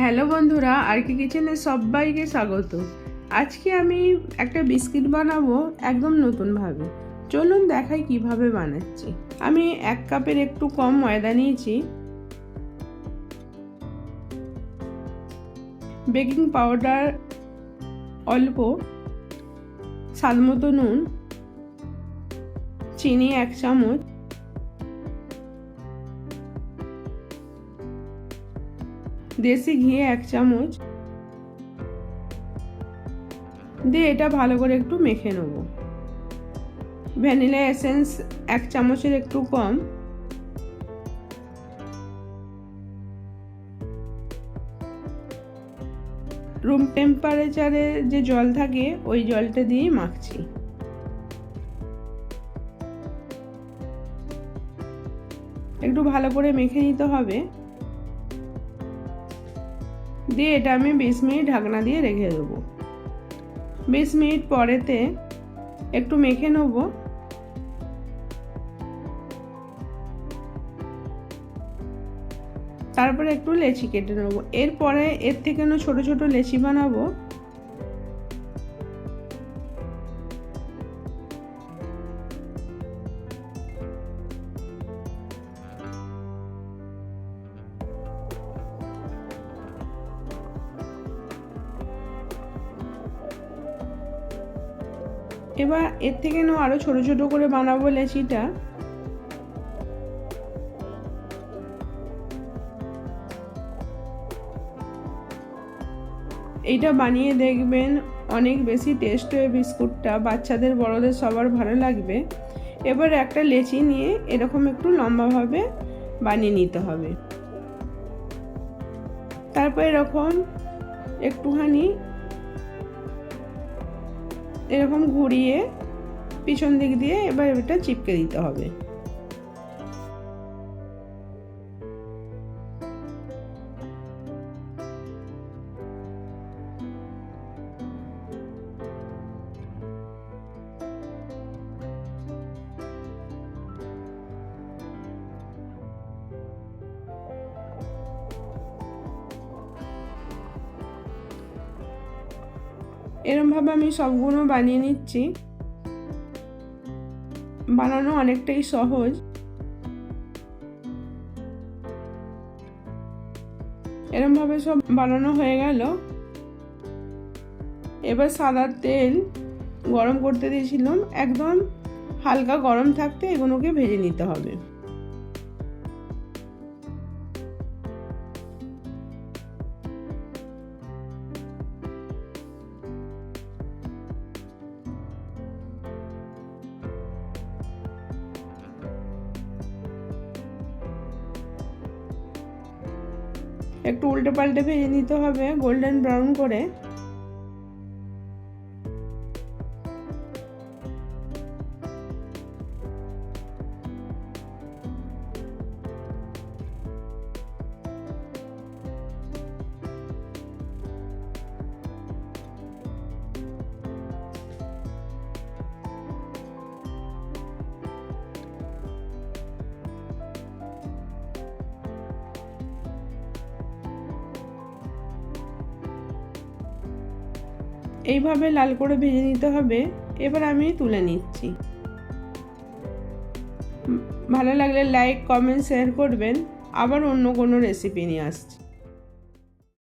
Hello বন্ধুরা আর কি কিচেনে সবাইকে স্বাগত। আজকে আমি একটা বিস্কিট বানাবো একদম নতুনভাবে। চলুন দেখাই কীভাবে বানাচ্ছি। আমি এক কাপের একটু কম ময়দা নিয়েছি। বেকিং পাউডার, অল্প স্বাদ মতো নুন, চিনি এক চামচ। দেশি ঘি এক চামচ। দিয়ে এটা ভালো করে একটু মেখে নেব। ভ্যানিলা এসেন্স এক চামচের একটু কম। রুম টেম্পারেচারে যে জল থাকে, ওই জলটা দিয়েই মাখছি। একটু ভালো করে মেখে নিতে হবে। দিয়ে এটা আমি বিশ মিনিট ঢাকনা দিয়ে রেখে দেবো। বিশ মিনিট পরেতে একটু মেখে নেব। তারপরে একটু লেচি কেটে নেব। এরপরে এর থেকে ছোট ছোট লেচি বানাবো। এবার এর থেকে নো আরও ছোট ছোট করে বানাবো লেচিটা। এইটা বানিয়ে দেখবেন অনেক বেশি টেস্ট হয়ে বিস্কুটটা বাচ্চাদের, বড়দের সবার ভালো লাগবে। এবার একটা লেচি নিয়ে এরকম একটু লম্বাভাবে বানিয়ে নিতে হবে। তারপর এরকম একটুখানি এরকম ঘুরিয়ে পিছন দিক দিয়ে এবার এটা চিপকে দিতে হবে। এরমভাবে আমি সবগুলো বানিয়ে নিচ্ছি। বানানো অনেকটাই সহজ। এরমভাবে সব বানানো হয়ে গেল। এবার সাদা তেল গরম করতে দিয়েছিলাম। একদম হালকা গরম থাকতে এগুলোকে ভেজে নিতে হবে। একটু উল্টে পাল্টে ভেজে নিতে হবে গোল্ডেন ব্রাউন করে। এইভাবে লাল করে ভেজে নিতে হবে। এবার আমি তুলে নিচ্ছি। ভালো লাগলে লাইক কমেন্ট শেয়ার করবেন। আবার অন্য কোনো রেসিপি নিয়ে আসছি।